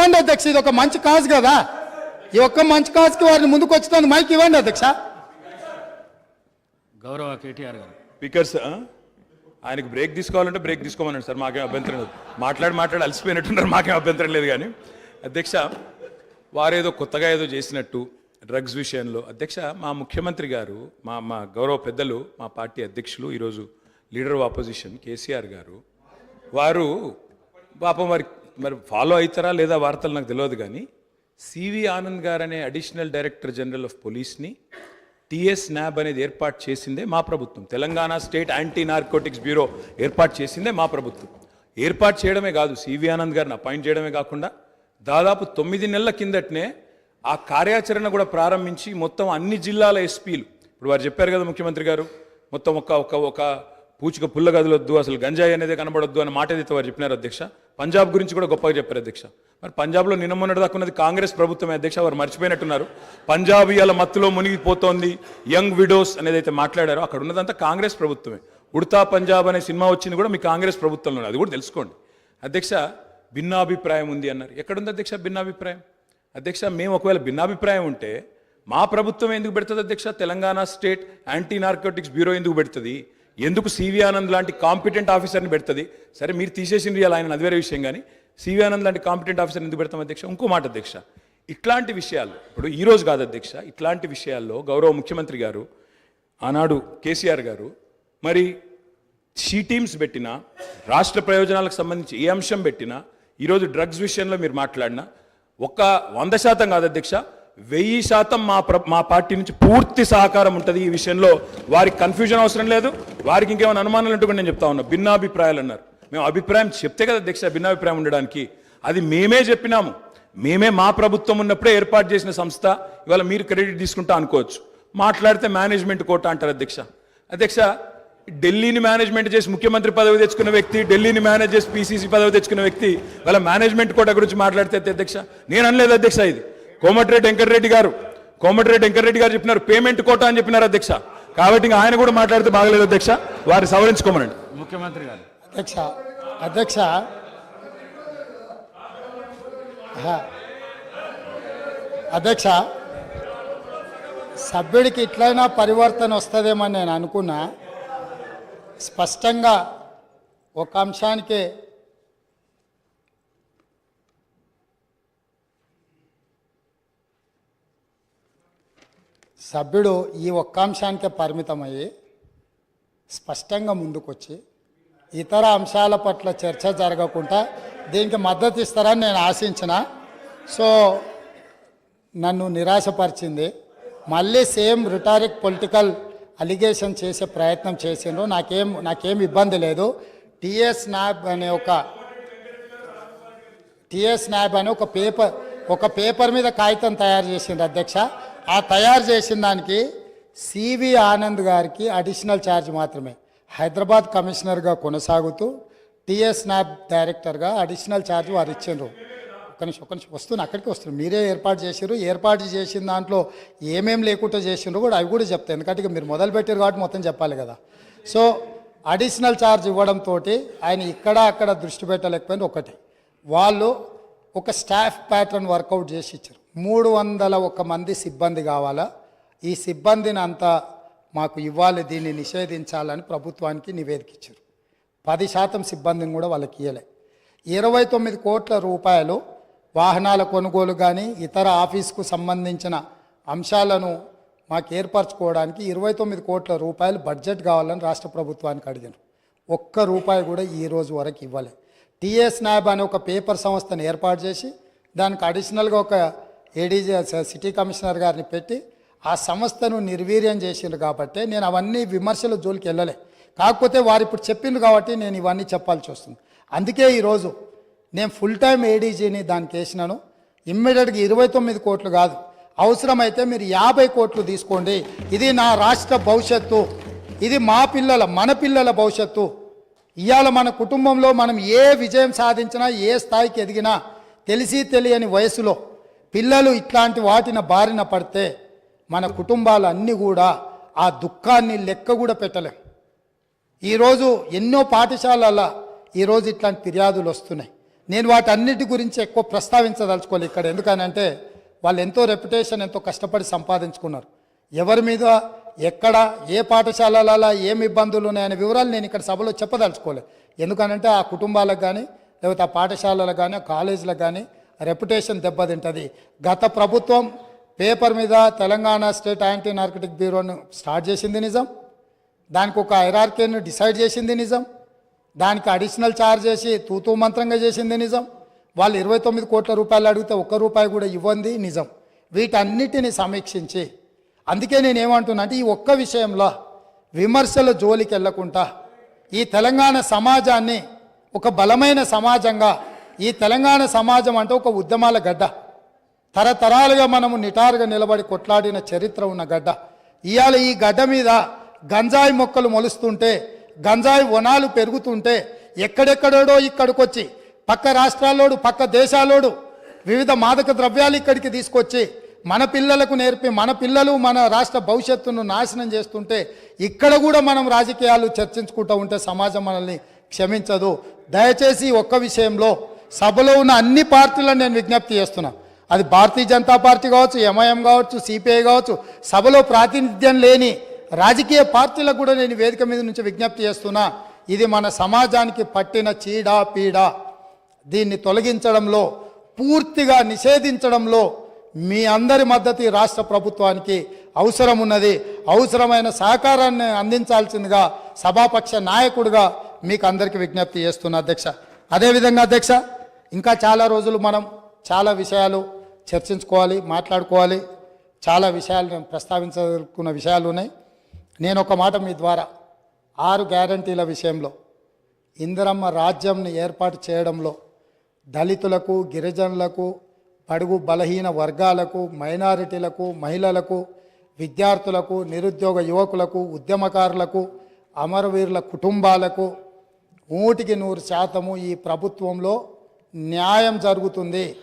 ఇవ్వండి అధ్యక్ష ఇది ఒక మంచి కాజ్ కదా. ఈ ఒక్క మంచి కాజ్కి వారిని ముందుకు వచ్చినందుకు మైక్ ఇవ్వండి అధ్యక్ష. గౌరవ కేటీఆర్ గారు. స్పీకర్స్? ఆయనకి బ్రేక్ తీసుకోవాలంటే బ్రేక్ తీసుకోమన్నాడు సార్ మాకేం అభ్యంతరం లేదు. మాట్లాడి మాట్లాడి అలసిపోయినట్టున్నారు మాకేం అభ్యంతరం లేదు కానీ. అధ్యక్ష వారేదో కొత్తగా ఏదో చేసినట్టు డ్రగ్స్ విషయంలో. అధ్యక్ష మా ముఖ్యమంత్రి గారు మా మా గౌరవ పెద్దలు మా పార్టీ అధ్యక్షులు ఈరోజు లీడర్ ఆఫ్ ఆపోజిషన్ కేసీఆర్ గారు వారు పాపం మరి మరి ఫాలో అవుతారా లేదా వార్తలు నాకు తెలియదు కానీ సివి ఆనంద్ గారు అనే అడిషనల్ డైరెక్టర్ జనరల్ ఆఫ్ పోలీస్ని టిఎస్ న్యాబ్ అనేది ఏర్పాటు చేసిందే మా ప్రభుత్వం. Telangana state anti narcotics bureau ఏర్పాటు చేసిందే మా ప్రభుత్వం. ఏర్పాటు చేయడమే కాదు సివి ఆనంద్ గారిని అపాయింట్ చేయడమే కాకుండా దాదాపు తొమ్మిది నెలల కిందటనే ఆ కార్యాచరణ కూడా ప్రారంభించి మొత్తం అన్ని జిల్లాల ఎస్పీలు ఇప్పుడు వారు చెప్పారు కదా ముఖ్యమంత్రి గారు మొత్తం ఒక ఒక ఒక పూచిక పుల్ల గదిలొద్దు అసలు గంజాయి అనేది కనబడొద్దు అన్న మాట ఏదైతే వారు చెప్పినారు అధ్యక్ష పంజాబ్ గురించి కూడా గొప్పగా చెప్పారు అధ్యక్ష. మరి పంజాబ్లో నిన్న మొన్నటి దాకా ఉన్నది కాంగ్రెస్ ప్రభుత్వమే అధ్యక్ష వారు మర్చిపోయినట్టున్నారు. పంజాబ్ ఇవాళ మత్తులో మునిగిపోతోంది యంగ్ విడోస్ అనేది అయితే మాట్లాడారో అక్కడ ఉన్నదంతా కాంగ్రెస్ ప్రభుత్వమే. ఉడతా పంజాబ్ అనే సినిమా వచ్చింది కూడా మీ కాంగ్రెస్ ప్రభుత్వంలో అది కూడా తెలుసుకోండి. అధ్యక్ష భిన్నాభిప్రాయం ఉంది అన్నారు. ఎక్కడుంది అధ్యక్ష భిన్నాభిప్రాయం? అధ్యక్ష మేము ఒకవేళ భిన్నాభిప్రాయం ఉంటే మా ప్రభుత్వం ఎందుకు పెడుతుంది అధ్యక్ష? Telangana state anti narcotics bureau ఎందుకు పెడుతుంది? ఎందుకు సివి ఆనంద్ లాంటి కాంపిటెంట్ ఆఫీసర్ని పెడుతుంది? సరే మీరు తీసేసింది రియల్ ఆయన అది వేరే విషయం కానీ సివి ఆనంద్ లాంటి కాంపిటెంట్ ఆఫీసర్ని ఎందుకు పెడతాం అధ్యక్ష? ఇంకో మాట అధ్యక్ష ఇట్లాంటి విషయాలు ఇప్పుడు ఈరోజు కాదు అధ్యక్ష ఇట్లాంటి విషయాల్లో గౌరవ ముఖ్యమంత్రి గారు ఆనాడు కేసీఆర్ గారు మరి షీ టీమ్స్ పెట్టినా రాష్ట్ర ప్రయోజనాలకు సంబంధించి ఏ అంశం పెట్టినా ఈరోజు డ్రగ్స్ విషయంలో మీరు మాట్లాడినా ఒక వంద శాతం కాదు అధ్యక్ష వెయ్యి శాతం మా ప్ర మా పార్టీ నుంచి పూర్తి సహకారం ఉంటుంది ఈ విషయంలో. వారికి కన్ఫ్యూజన్ అవసరం లేదు. వారికి ఇంకేమైనా అనుమానాలు ఉంటే నేను చెప్తా ఉన్నా. భిన్నాభిప్రాయాలు అన్నారు. మేము అభిప్రాయం చెప్తే కదా దీక్ష భిన్నాభిప్రాయం ఉండడానికి. అది మేమే చెప్పినాము. మేమే మా ప్రభుత్వం ఉన్నప్పుడే ఏర్పాటు చేసిన సంస్థ. ఇవాళ మీరు క్రెడిట్ తీసుకుంటా అనుకోవచ్చు. మాట్లాడితే మేనేజ్మెంట్ కోట అంటారు అధ్యక్ష. అధ్యక్ష ఢిల్లీని మేనేజ్మెంట్ చేసి ముఖ్యమంత్రి పదవి తెచ్చుకున్న వ్యక్తి ఢిల్లీని మేనేజ్ చేసి పీసీసీ పదవి తెచ్చుకున్న వ్యక్తి వాళ్ళ మేనేజ్మెంట్ కోట గురించి మాట్లాడితే అధ్యక్ష నేను అనలేదు అధ్యక్ష ఇది. కోమటిరెడ్డి వెంకటరెడ్డి గారు కోమటిరెడ్డి వెంకటరెడ్డి గారు చెప్పినారు పేమెంట్ కోట అని చెప్పినారు అధ్యక్ష. కాబట్టి ఇంకా ఆయన కూడా మాట్లాడితే బాగలేదు అధ్యక్ష. వారి సవరించుకోమనండి. ముఖ్యమంత్రి గారు. అధ్యక్ష అధ్యక్ష. అధ్యక్ష సభ్యుడికి ఇట్లయినా పరివర్తన వస్తుందేమని నేను అనుకున్నా. స్పష్టంగా ఒక అంశానికే సభ్యుడు ఈ ఒక్క అంశానికే పరిమితమయ్యి స్పష్టంగా ముందుకొచ్చి ఇతర అంశాల పట్ల చర్చ జరగకుండా దీనికి మద్దతు ఇస్తారని నేను ఆశించిన. సో నన్ను నిరాశపరిచింది. మళ్ళీ సేమ్ రిటారిక్ పొలిటికల్ అలిగేషన్ చేసే ప్రయత్నం చేసిండ్రు. నాకేం నాకేం ఇబ్బంది లేదు. టిఎస్ నాబ్ అనే ఒక టిఎస్ నాబ్ అనే ఒక పేపర్ ఒక పేపర్ మీద కాగితం తయారు చేసిండ్రు అధ్యక్ష. ఆ తయారు చేసిన దానికి సివి ఆనంద్ గారికి అడిషనల్ ఛార్జ్ మాత్రమే. హైదరాబాద్ కమిషనర్గా కొనసాగుతూ టిఎస్ నాబ్ డైరెక్టర్గా అడిషనల్ ఛార్జ్ వారు ఇచ్చిండ్రు. ఒక నిమిషం ఒక నిమిషం వస్తున్నా అక్కడికి వస్తున్నారు మీరే ఏర్పాటు చేసారు ఏర్పాటు చేసిన దాంట్లో ఏమేమి లేకుండా చేసిండ్రు కూడా అవి కూడా చెప్తాయి ఎందుకంటే ఇక మీరు మొదలు పెట్టారు కాబట్టి మొత్తం చెప్పాలి కదా. సో అడిషనల్ ఛార్జ్ ఇవ్వడంతో ఆయన ఇక్కడ అక్కడ దృష్టి పెట్టలేకపోయింది ఒకటి. వాళ్ళు ఒక స్టాఫ్ ప్యాటర్న్ వర్కౌట్ చేసి ఇచ్చారు. మూడు వందల ఒక మంది సిబ్బంది కావాలా? ఈ సిబ్బందిని అంతా మాకు ఇవ్వాలి దీన్ని నిషేధించాలని ప్రభుత్వానికి నివేదిక ఇచ్చారు పది శాతం సిబ్బందిని కూడా వాళ్ళకి ఇవ్వలే ఇరవై తొమ్మిది కోట్ల రూపాయలు వాహనాల కొనుగోలు కానీ ఇతర ఆఫీస్కు సంబంధించిన అంశాలను మాకు ఏర్పరచుకోవడానికి ఇరవై తొమ్మిది కోట్ల రూపాయలు బడ్జెట్ కావాలని రాష్ట్ర ప్రభుత్వానికి అడిగారు. ఒక్క రూపాయి కూడా ఈ రోజు వరకు ఇవ్వలే. టిఎస్ నాబ్ అనే ఒక పేపర్ సంస్థను ఏర్పాటు చేసి దానికి అడిషనల్గా ఒక ఏడీజీ సిటీ కమిషనర్ గారిని పెట్టి ఆ సంస్థను నిర్వీర్యం చేసిండ్రు కాబట్టి నేను అవన్నీ విమర్శల జోలికి వెళ్ళలే. కాకపోతే వారు ఇప్పుడు చెప్పిండ్రు కాబట్టి నేను ఇవన్నీ చెప్పాల్సి వస్తుంది. అందుకే ఈరోజు నేను ఫుల్ టైం ఏడీజీని దానికి వేసినాను. ఇమ్మీడియట్గా ఇరవై తొమ్మిది కోట్లు కాదు. అవసరమైతే మీరు యాభై కోట్లు తీసుకోండి. ఇది నా రాష్ట్ర భవిష్యత్తు. ఇది మా పిల్లల మన పిల్లల భవిష్యత్తు. ఇవాళ మన కుటుంబంలో మనం ఏ విజయం సాధించినా ఏ స్థాయికి ఎదిగినా తెలిసి తెలియని వయసులో పిల్లలు ఇట్లాంటి వాటిన బారిన పడితే మన కుటుంబాలు అన్నీ కూడా ఆ దుఃఖాన్ని లెక్క కూడా పెట్టలేం. ఈరోజు ఎన్నో పాఠశాలల ఈరోజు ఇట్లాంటి ఫిర్యాదులు వస్తున్నాయి. నేను వాటన్నిటి గురించి ఎక్కువ ప్రస్తావించదలుచుకోవాలి ఇక్కడ. ఎందుకనంటే వాళ్ళు ఎంతో రెప్యుటేషన్ ఎంతో కష్టపడి సంపాదించుకున్నారు. ఎవరి మీద ఎక్కడ ఏ పాఠశాలలలో ఏమి ఇబ్బందులు ఉన్నాయనే వివరాలు నేను ఇక్కడ సభలో చెప్పదలుచుకోలేదు. ఎందుకనంటే ఆ కుటుంబాలకు కానీ లేకపోతే ఆ పాఠశాలలకు కానీ ఆ కాలేజీలకు కానీ రెప్యుటేషన్ దెబ్బతింటుంది. గత ప్రభుత్వం పేపర్ మీద తెలంగాణ స్టేట్ యాంటీ నార్కటిక్ బ్యూరోను స్టార్ట్ చేసింది నిజం. దానికి ఒక ఐరార్కేను డిసైడ్ చేసింది నిజం. దానికి అడిషనల్ ఛార్జ్ చేసి తూతూ మంత్రంగా చేసింది నిజం. వాళ్ళు ఇరవై తొమ్మిది కోట్ల రూపాయలు అడిగితే ఒక్క రూపాయి కూడా ఇవ్వంది నిజం. వీటన్నిటిని సమీక్షించి. అందుకే నేనేమంటున్నా అంటే ఈ ఒక్క విషయంలో విమర్శల జోలికి వెళ్ళకుండా ఈ తెలంగాణ సమాజాన్ని ఒక బలమైన సమాజంగా ఈ తెలంగాణ సమాజం అంటే ఒక ఉద్యమాల గడ్డ. తరతరాలుగా మనము నిటారుగా నిలబడి కొట్లాడిన చరిత్ర ఉన్న గడ్డ. ఇవాళ ఈ గడ్డ మీద గంజాయి మొక్కలు మొలుస్తుంటే గంజాయి వనాలు పెరుగుతుంటే ఎక్కడెక్కడోడో ఇక్కడికొచ్చి పక్క రాష్ట్రాల్లోడు పక్క దేశాలోడు వివిధ మాదక ద్రవ్యాలు ఇక్కడికి తీసుకొచ్చి మన పిల్లలకు నేర్పి మన పిల్లలు మన రాష్ట్ర భవిష్యత్తును నాశనం చేస్తుంటే ఇక్కడ కూడా మనం రాజకీయాలు చర్చించుకుంటూ ఉంటే సమాజం మనల్ని క్షమించదు. దయచేసి ఒక్క విషయంలో సభలో ఉన్న అన్ని పార్టీలను నేను విజ్ఞప్తి చేస్తున్నా. అది భారతీయ జనతా పార్టీ కావచ్చు ఎంఐఎం కావచ్చు సిపిఐ కావచ్చు సభలో ప్రాతినిధ్యం లేని రాజకీయ పార్టీలకు కూడా నేను వేదిక మీద నుంచి విజ్ఞప్తి చేస్తున్నా. ఇది మన సమాజానికి పట్టిన చీడ పీడ. దీన్ని తొలగించడంలో పూర్తిగా నిషేధించడంలో మీ అందరి మద్దతు రాష్ట్ర ప్రభుత్వానికి అవసరం ఉన్నది అవసరమైన సహకారాన్ని అందించాల్సిందిగా సభాపక్ష నాయకుడిగా మీకు అందరికీ విజ్ఞప్తి చేస్తున్నా అధ్యక్ష. అదేవిధంగా అధ్యక్ష ఇంకా చాలా రోజులు మనం చాలా విషయాలు చర్చించుకోవాలి మాట్లాడుకోవాలి. చాలా విషయాలు నేను ప్రస్తావించదలుకున్న విషయాలు ఉన్నాయి. నేను ఒక మాట మీ ద్వారా ఆరు గ్యారంటీల విషయంలో ఇందిరమ్మ రాజ్యంని ఏర్పాటు చేయడంలో దళితులకు గిరిజనులకు పడుగు బలహీన వర్గాలకు మైనారిటీలకు మహిళలకు విద్యార్థులకు నిరుద్యోగ యువకులకు ఉద్యమకారులకు అమరవీరుల కుటుంబాలకు నూటికి నూరు శాతము ఈ ప్రభుత్వంలో న్యాయం జరుగుతుంది.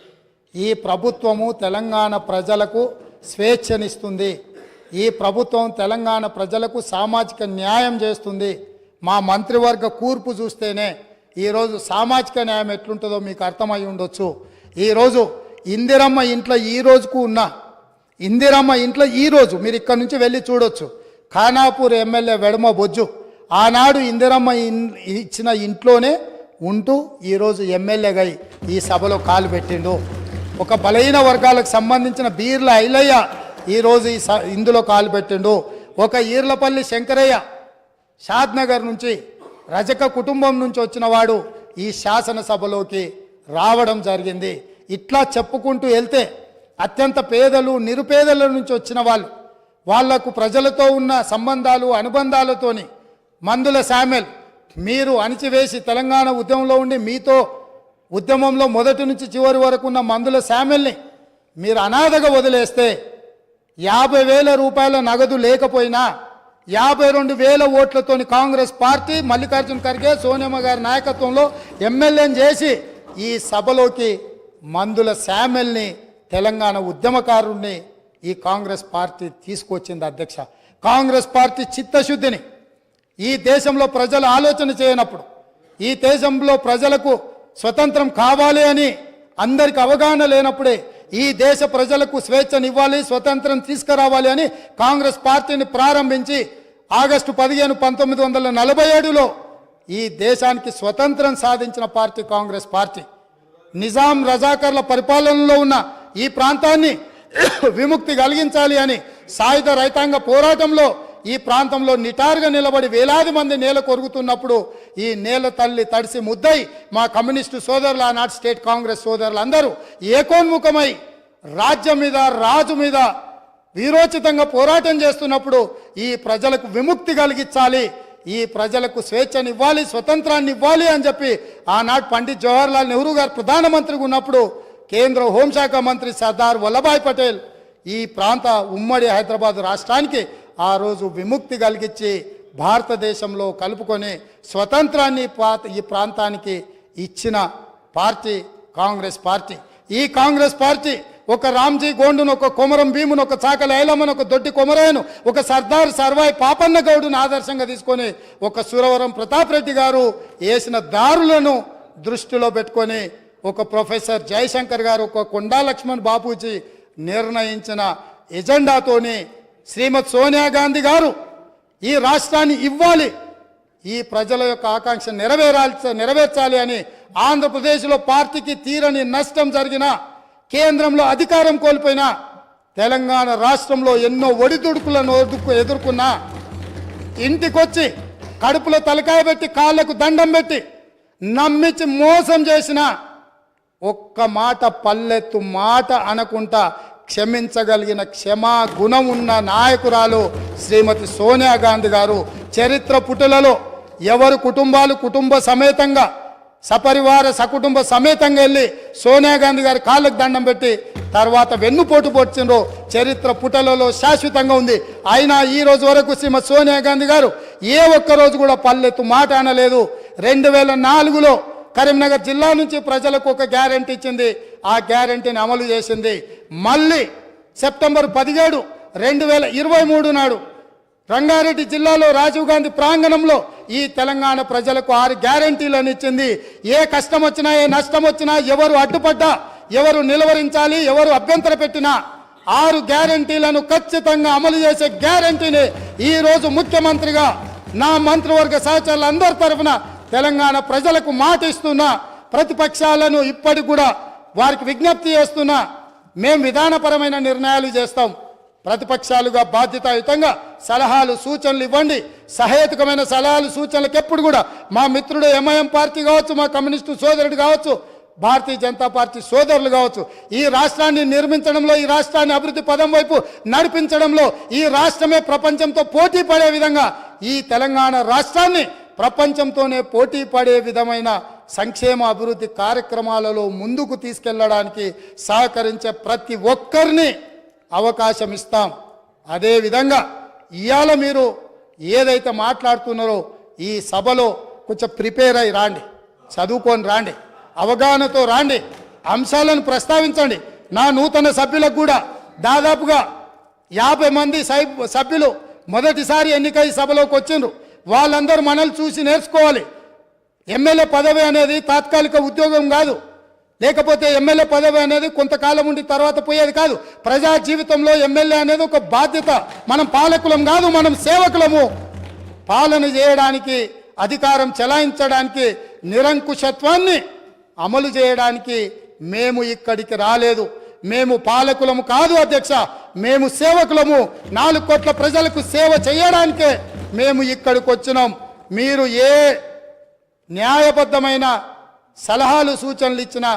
ఈ ప్రభుత్వము తెలంగాణ ప్రజలకు స్వేచ్ఛనిస్తుంది. ఈ ప్రభుత్వం తెలంగాణ ప్రజలకు సామాజిక న్యాయం చేస్తుంది. మా మంత్రివర్గ కూర్పు చూస్తేనే ఈరోజు సామాజిక న్యాయం ఎట్లుంటుందో మీకు అర్థమై ఉండొచ్చు. ఈరోజు ఇందిరమ్మ ఇంట్లో ఈ రోజుకు ఉన్న ఇందిరమ్మ ఇంట్లో ఈ రోజు మీరు ఇక్కడ నుంచి వెళ్ళి చూడొచ్చు. ఖానాపూర్ ఎమ్మెల్యే వెడమ బొజ్జు ఆనాడు ఇందిరమ్మ ఇన్- ఇచ్చిన ఇంట్లోనే ఉంటూ ఈరోజు ఎమ్మెల్యేగా ఈ సభలో కాలు పెట్టిండు. ఒక బలహీన వర్గాలకు సంబంధించిన బీర్ల ఐలయ్య ఈరోజు ఈ స ఇందులో కాలు పెట్టిండు. ఒక ఈర్లపల్లి శంకరయ్య షాద్నగర్ నుంచి రజక కుటుంబం నుంచి వచ్చిన వాడు ఈ శాసనసభలోకి రావడం జరిగింది. ఇట్లా చెప్పుకుంటూ వెళ్తే అత్యంత పేదలు నిరుపేదల నుంచి వచ్చిన వాళ్ళు వాళ్ళకు ప్రజలతో ఉన్న సంబంధాలు అనుబంధాలతోని మందుల శామెల్ మీరు అణిచివేసి తెలంగాణ ఉద్యమంలో ఉండి మీతో ఉద్యమంలో మొదటి నుంచి చివరి వరకు ఉన్న మందుల శామెల్ని మీరు అనాథగా వదిలేస్తే యాభై వేల రూపాయల నగదు లేకపోయినా యాభై రెండు వేల ఓట్లతోని కాంగ్రెస్ పార్టీ మల్లికార్జున ఖర్గే సోనియమ్మ గారి నాయకత్వంలో ఎమ్మెల్యేని చేసి ఈ సభలోకి మందుల శామెల్ని తెలంగాణ ఉద్యమకారుణ్ణి ఈ కాంగ్రెస్ పార్టీ తీసుకొచ్చింది అధ్యక్ష. కాంగ్రెస్ పార్టీ చిత్తశుద్ధిని ఈ దేశంలో ప్రజలు ఆలోచన చేయనప్పుడు ఈ దేశంలో ప్రజలకు స్వతంత్రం కావాలి అని అందరికి అవగాహన లేనప్పుడే ఈ దేశ ప్రజలకు స్వేచ్ఛనివ్వాలి స్వతంత్రం తీసుకురావాలి అని కాంగ్రెస్ పార్టీని ప్రారంభించి ఆగస్టు పదిహేను పంతొమ్మిది వందల నలభై ఏడులో ఈ దేశానికి స్వతంత్రం సాధించిన పార్టీ కాంగ్రెస్ పార్టీ. నిజాం రజాకర్ల పరిపాలనలో ఉన్న ఈ ప్రాంతాన్ని విముక్తి కలిగించాలి అని సాయుధ రైతాంగ పోరాటంలో ఈ ప్రాంతంలో నిటారుగా నిలబడి వేలాది మంది నేల కొరుగుతున్నప్పుడు ఈ నేల తల్లి తడిసి ముద్దై మా కమ్యూనిస్టు సోదరులు ఆనాటి స్టేట్ కాంగ్రెస్ సోదరులు అందరూ ఏకోన్ముఖమై రాజ్యం మీద రాజు మీద వీరోచితంగా పోరాటం చేస్తున్నప్పుడు ఈ ప్రజలకు విముక్తి కలిగించాలి ఈ ప్రజలకు స్వేచ్ఛనివ్వాలి స్వతంత్రాన్ని ఇవ్వాలి అని చెప్పి ఆనాడు పండిత్ జవహర్లాల్ నెహ్రూ గారు ప్రధానమంత్రిగా ఉన్నప్పుడు కేంద్ర హోంశాఖ మంత్రి సర్దార్ వల్లభాయ్ పటేల్ ఈ ప్రాంత ఉమ్మడి హైదరాబాద్ రాష్ట్రానికి ఆ రోజు విముక్తి కలిగించి భారతదేశంలో కలుపుకొని స్వతంత్రాన్ని పా- ఈ ప్రాంతానికి ఇచ్చిన పార్టీ కాంగ్రెస్ పార్టీ. ఈ కాంగ్రెస్ పార్టీ ఒక రామ్జీ గోండును ఒక కొమరం భీమును ఒక చాకలి ఐలమ్మను ఒక దొడ్డి కొమరాయను ఒక సర్దార్ సర్వాయి పాపన్న గౌడును ఆదర్శంగా తీసుకొని ఒక సురవరం ప్రతాప్ రెడ్డి గారు వేసిన దారులను దృష్టిలో పెట్టుకొని ఒక ప్రొఫెసర్ జయశంకర్ గారు ఒక కొండా లక్ష్మణ్ బాపూజీ నిర్ణయించిన ఎజెండాతోని శ్రీమతి సోనియా గాంధీ గారు ఈ రాష్ట్రాన్ని ఇవ్వాలి. ఈ ప్రజల యొక్క ఆకాంక్ష నెరవేరాల్సి నెరవేర్చాలి అని ఆంధ్రప్రదేశ్లో పార్టీకి తీరని నష్టం జరిగిన కేంద్రంలో అధికారం కోల్పోయిన తెలంగాణ రాష్ట్రంలో ఎన్నో ఒడిదుడుకులను ఎదుర్కొ ఇంటికొచ్చి కడుపులో తలకాయ పెట్టి కాళ్ళకు దండం పెట్టి నమ్మించి మోసం చేసిన ఒక్క మాట పల్లెత్తు మాట అనకుండా క్షమించగలిగిన క్షమా గుణం ఉన్న నాయకురాలు శ్రీమతి సోనియా గాంధీ గారు చరిత్ర పుటలలో ఎవరు కుటుంబాలు కుటుంబ సమేతంగా సపరివార సకుటుంబ సమేతంగా వెళ్ళి సోనియా గాంధీ గారి కాళ్ళకు దండం పెట్టి తర్వాత వెన్నుపోటు పొడిచిండ్రో. చరిత్ర పుటలలో శాశ్వతంగా ఉంది. అయినా ఈ రోజు వరకు శ్రీమతి సోనియా గాంధీ గారు ఏ ఒక్క రోజు కూడా పల్లెత్తు మాట అనలేదు. రెండు వేల నాలుగులో కరీంనగర్ జిల్లా నుంచి ప్రజలకు ఒక గ్యారంటీ ఇచ్చింది. ఆ గ్యారంటీని అమలు చేసింది. మళ్ళీ సెప్టెంబర్ పదిహేడు రెండు వేల ఇరవై మూడు నాడు రంగారెడ్డి జిల్లాలో రాజీవ్ గాంధీ ప్రాంగణంలో ఈ తెలంగాణ ప్రజలకు ఆరు గ్యారంటీలను ఇచ్చింది. ఏ కష్టం వచ్చినా ఏ నష్టం వచ్చినా ఎవరు అడ్డుపడ్డా ఎవరు నిలవరించాలి ఎవరు అభ్యంతర పెట్టినా ఆరు గ్యారంటీలను ఖచ్చితంగా అమలు చేసే గ్యారంటీని ఈ రోజు ముఖ్యమంత్రిగా నా మంత్రివర్గ సహచరులందరి తరఫున తెలంగాణ ప్రజలకు మాటిస్తున్న. ప్రతిపక్షాలను ఇప్పటికి కూడా వారికి విజ్ఞప్తి చేస్తున్నా మేము విధానపరమైన నిర్ణయాలు చేస్తాం. ప్రతిపక్షాలుగా బాధ్యతాయుతంగా సలహాలు సూచనలు ఇవ్వండి. సహేతుకమైన సలహాలు సూచనలకు ఎప్పుడు కూడా మా మిత్రుడు ఎంఐఎం పార్టీ కావచ్చు మా కమ్యూనిస్టు సోదరుడు కావచ్చు భారతీయ జనతా పార్టీ సోదరులు కావచ్చు ఈ రాష్ట్రాన్ని నిర్మించడంలో ఈ రాష్ట్రాన్ని అభివృద్ధి పదం వైపు నడిపించడంలో ఈ రాష్ట్రమే ప్రపంచంతో పోటీ పడే విధంగా ఈ తెలంగాణ రాష్ట్రాన్ని ప్రపంచంతోనే పోటీ పడే విధమైన సంక్షేమ అభివృద్ధి కార్యక్రమాలలో ముందుకు తీసుకెళ్ళడానికి సహకరించే ప్రతి ఒక్కరిని అవకాశం ఇస్తాం. అదేవిధంగా ఇవాళ మీరు ఏదైతే మాట్లాడుతున్నారో ఈ సభలో కొంచెం ప్రిపేర్ అయి రాండి చదువుకొని రాండి అవగాహనతో రాండి అంశాలను ప్రస్తావించండి. నా నూతన సభ్యులకు కూడా దాదాపుగా యాభై మంది సభ్యులు మొదటిసారి ఎన్నికై సభలోకి వచ్చిండ్రు. వాళ్ళందరూ మనల్ని చూసి నేర్చుకోవాలి. ఎమ్మెల్యే పదవి అనేది తాత్కాలిక ఉద్యోగం కాదు. లేకపోతే ఎమ్మెల్యే పదవి అనేది కొంతకాలం ఉండి తర్వాత పోయేది కాదు. ప్రజా జీవితంలో ఎమ్మెల్యే అనేది ఒక బాధ్యత. మనం పాలకులం కాదు మనం సేవకులము. పాలన చేయడానికి అధికారం చెలాయించడానికి నిరంకుశత్వాన్ని అమలు చేయడానికి మేము ఇక్కడికి రాలేదు. మేము పాలకులము కాదు అధ్యక్ష మేము సేవకులము. నాలుగు కోట్ల ప్రజలకు సేవ చేయడానికే మేము ఇక్కడికి వచ్చినాం. మీరు ఏ న్యాయబద్ధమైన సలహాలు సూచనలు ఇచ్చినా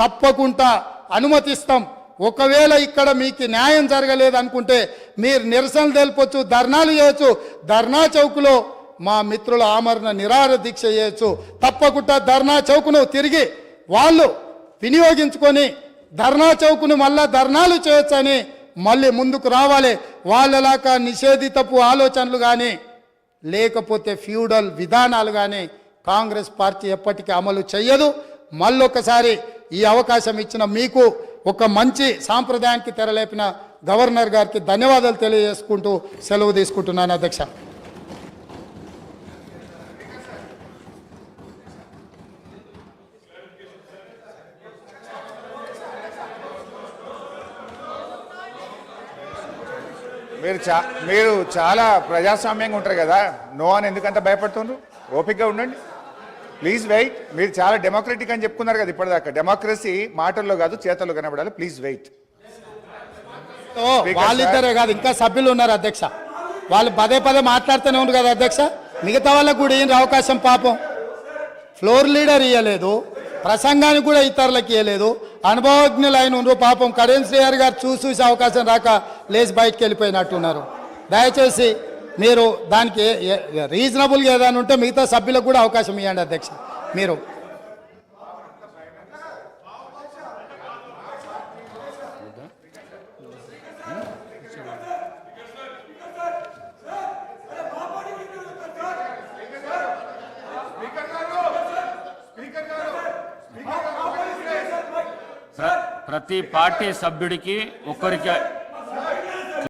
తప్పకుండా అనుమతిస్తాం. ఒకవేళ ఇక్కడ మీకు న్యాయం జరగలేదనుకుంటే మీరు నిరసనలు తెలుపొచ్చు ధర్నాలు చేయొచ్చు. ధర్నా చౌక్లో మా మిత్రుల ఆమరణ నిరార దీక్ష చేయొచ్చు. తప్పకుండా ధర్నా చౌక్ను తిరిగి వాళ్ళు వినియోగించుకొని ధర్నా చౌక్ను మళ్ళా ధర్నాలు చేయొచ్చని మళ్ళీ ముందుకు రావాలి. వాళ్ళలాగా నిషేధితపు ఆలోచనలు కానీ లేకపోతే ఫ్యూడల్ విధానాలు కానీ కాంగ్రెస్ పార్టీ ఎప్పటికీ అమలు చేయదు మళ్ళొకసారి ఈ అవకాశం ఇచ్చిన మీకు ఒక మంచి సాంప్రదాయానికి తెరలేపిన గవర్నర్ గారికి ధన్యవాదాలు తెలియజేసుకుంటూ సెలవు తీసుకుంటున్నాను అధ్యక్ష. మీరు చా మీరు చాలా ప్రజాస్వామ్యంగా ఉంటారు కదా. నో అని ఎందుకంత భయపడుతున్నారు ఓపికగా ఉండండి. Please wait. మీరు చాలా డెమోక్రటిక్ అని చెప్పుకున్నారు కదా ఇప్పటిదాకా. డెమోక్రసీ మాటల్లో కాదు చేతల్లో కనబడాలి. Please wait. వాళ్ళిద్దరే కాదు ఇంకా సభ్యులు ఉన్నారు అధ్యక్ష. వాళ్ళు పదే పదే మాట్లాడుతూనే ఉన్నారు కదా అధ్యక్ష. మిగతా వాళ్ళకు కూడా ఏం అవకాశం పాపం. ఫ్లోర్ లీడర్ ఇవ్వలేదు ప్రసంగానికి కూడా ఇతరులకు ఇవ్వలేదు అనుభవజ్ఞులు అయిన పాపం. కరెన్సీ శ్రీహర్ గారు చూసి చూసి అవకాశం రాక లేచి బయటకు వెళ్ళిపోయినట్టున్నారు. దయచేసి మీరు దానికి రీజనబుల్గా ఏదైనా ఉంటే మిగతా సభ్యులకు కూడా అవకాశం ఇవ్వండి అధ్యక్ష. మీరు. ప్రతి పార్టీ సభ్యుడికి ఒక్కరికి